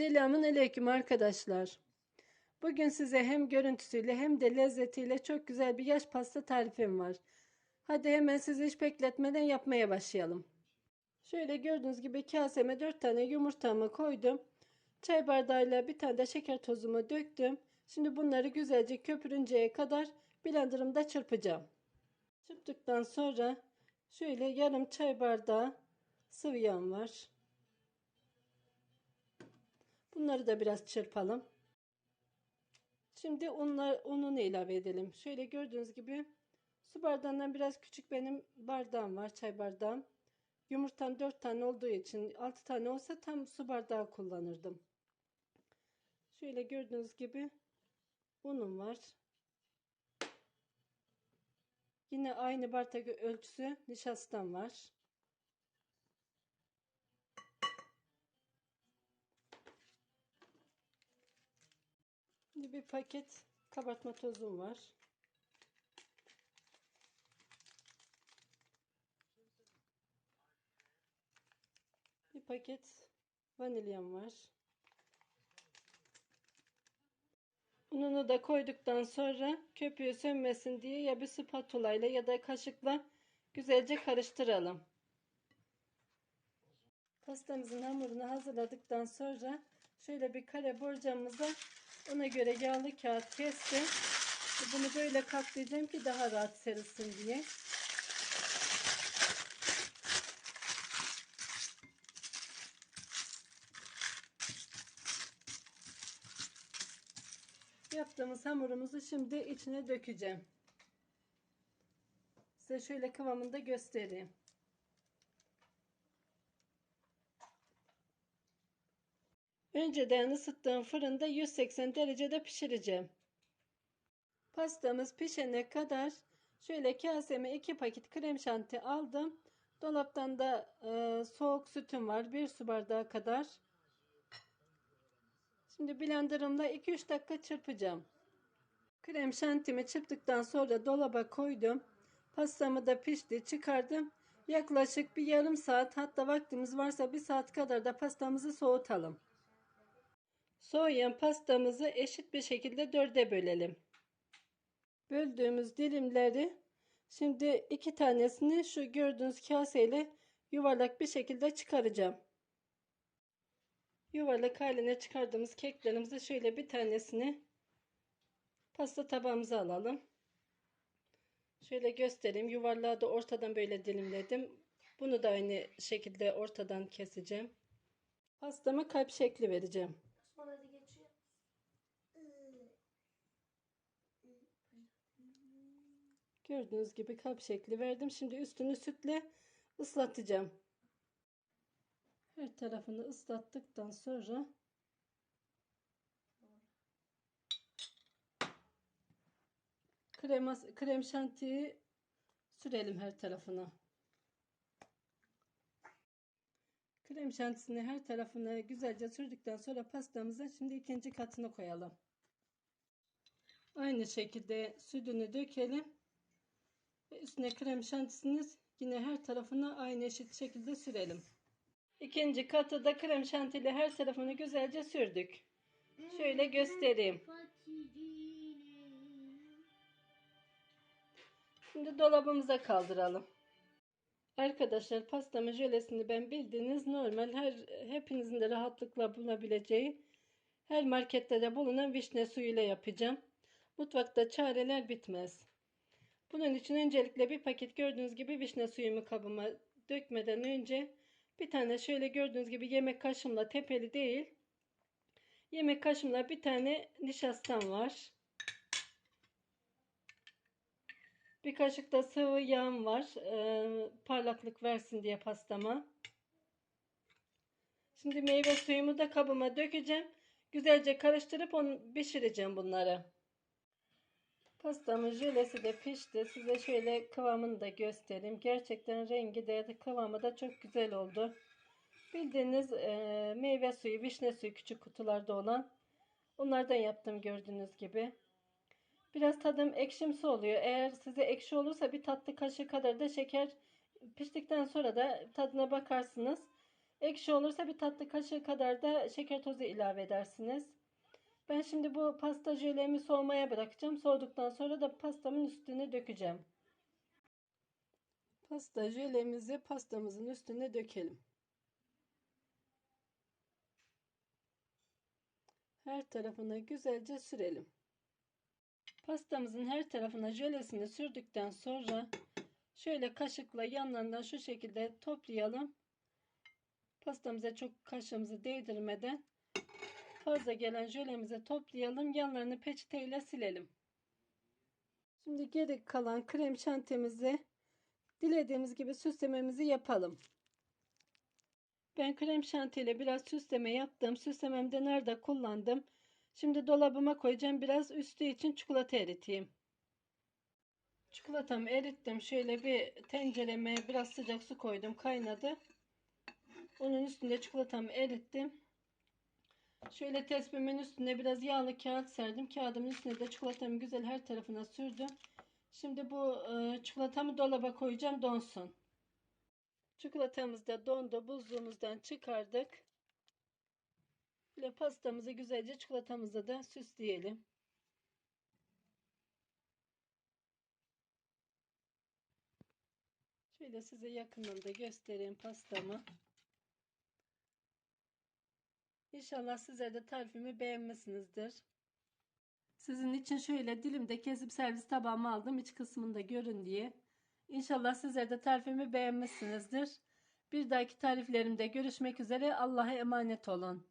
Selamun aleyküm arkadaşlar. Bugün size hem görüntüsüyle hem de lezzetiyle çok güzel bir yaş pasta tarifim var. Hadi hemen sizi hiç bekletmeden yapmaya başlayalım. Şöyle gördüğünüz gibi kaseme 4 tane yumurtamı koydum. Çay bardağıyla bir tane de şeker tozumu döktüm. Şimdi bunları güzelce köpürünceye kadar blenderımda çırpacağım. Çırptıktan sonra şöyle yarım çay bardağı sıvı yağım var. Bunları da biraz çırpalım. Şimdi unlar, ununu ilave edelim. Şöyle gördüğünüz gibi su bardağından biraz küçük benim bardağım var. Çay bardağım. Yumurtam 4 tane olduğu için 6 tane olsa tam su bardağı kullanırdım. Şöyle gördüğünüz gibi unum var. Yine aynı bardak ölçüsü nişastam var. Bir paket kabartma tozum var. Bir paket vanilyam var. Ununu da koyduktan sonra köpüğü sönmesin diye ya bir spatula ile ya da kaşıkla güzelce karıştıralım. Pastamızın hamurunu hazırladıktan sonra şöyle bir kare borcamıza ona göre yağlı kağıt kestim. Bunu böyle katlayacağım ki daha rahat serilsin diye. Yaptığımız hamurumuzu şimdi içine dökeceğim. Size şöyle kıvamını da göstereyim. Önceden ısıttığım fırında 180 derecede pişireceğim. Pastamız pişene kadar şöyle kaseme 2 paket krem şanti aldım. Dolaptan da e, soğuk sütüm var. 1 su bardağı kadar. Şimdi blenderımla 2-3 dakika çırpacağım. Krem şantimi çırptıktan sonra dolaba koydum. Pastamı da pişti. Çıkardım. Yaklaşık bir yarım saat hatta vaktimiz varsa bir saat kadar da pastamızı soğutalım. Soğuyan pastamızı eşit bir şekilde dörde bölelim. Böldüğümüz dilimleri şimdi iki tanesini şu gördüğünüz kaseyle yuvarlak bir şekilde çıkaracağım. Yuvarlak haline çıkardığımız keklerimizi şöyle bir tanesini pasta tabağımıza alalım. Şöyle göstereyim. Yuvarlağı da ortadan böyle dilimledim. Bunu da aynı şekilde ortadan keseceğim. Pastama kalp şekli vereceğim. Sonra da geçiyor. Gördüğünüz gibi kalp şekli verdim. Şimdi üstünü sütle ıslatacağım. Her tarafını ıslattıktan sonra krema, krem şantiyi sürelim her tarafına. Krem şantisini her tarafına güzelce sürdükten sonra pastamıza şimdi ikinci katını koyalım. Aynı şekilde sütünü dökelim. Ve üstüne krem şantisini yine her tarafına aynı eşit şekilde sürelim. İkinci katı da krem şantiyle her tarafını güzelce sürdük. Şöyle göstereyim. Şimdi dolabımıza kaldıralım. Arkadaşlar pastamın jölesini ben bildiğiniz normal her hepinizin de rahatlıkla bulabileceği her markette de bulunan vişne suyuyla yapacağım. Mutfakta çareler bitmez. Bunun için öncelikle bir paket gördüğünüz gibi vişne suyumu kabıma dökmeden önce bir tane şöyle gördüğünüz gibi yemek kaşımla tepeli değil. Yemek kaşımla bir tane nişastam var. Bir kaşık da sıvı yağım var. Ee, parlaklık versin diye pastama. Şimdi meyve suyumu da kabıma dökeceğim. Güzelce karıştırıp onu pişireceğim bunları. Pastamın jölesi de pişti. Size şöyle kıvamını da göstereyim. Gerçekten rengi de kıvamı da çok güzel oldu. Bildiğiniz e, meyve suyu, vişne suyu küçük kutularda olan. Onlardan yaptım gördüğünüz gibi. Biraz tadım ekşimsi oluyor. Eğer size ekşi olursa bir tatlı kaşığı kadar da şeker piştikten sonra da tadına bakarsınız. Ekşi olursa bir tatlı kaşığı kadar da şeker tozu ilave edersiniz. Ben şimdi bu pasta jölemi soğumaya bırakacağım. Soğuduktan sonra da pastamın üstüne dökeceğim. Pasta jölemizi pastamızın üstüne dökelim. Her tarafına güzelce sürelim. Pastamızın her tarafına jölesini sürdükten sonra şöyle kaşıkla yanlarından şu şekilde toplayalım. Pastamıza çok kaşığımızı değdirmeden fazla gelen jölemizi toplayalım. Yanlarını peçeteyle silelim. Şimdi geri kalan krem şantimizi dilediğimiz gibi süslememizi yapalım. Ben krem şantiyle biraz süsleme yaptım. Süslememde nerede kullandım. Şimdi dolabıma koyacağım. Biraz üstü için çikolata eriteyim. Çikolatamı erittim. Şöyle bir tencereme biraz sıcak su koydum. Kaynadı. Onun üstünde çikolatamı erittim. Şöyle tespimin üstüne biraz yağlı kağıt serdim. Kağıdımın üstüne de çikolatamı güzel her tarafına sürdüm. Şimdi bu e, çikolatamı dolaba koyacağım donsun. Çikolatamız da dondu. Buzluğumuzdan çıkardık. Böyle pastamızı güzelce çikolatamızla da süsleyelim. Şöyle size yakından da göstereyim pastamı. İnşallah sizler de tarifimi beğenmişsinizdir. Sizin için şöyle dilimde kesip servis tabağıma aldım. iç kısmında görün diye. İnşallah sizler de tarifimi beğenmişsinizdir. Bir dahaki tariflerimde görüşmek üzere. Allah'a emanet olun.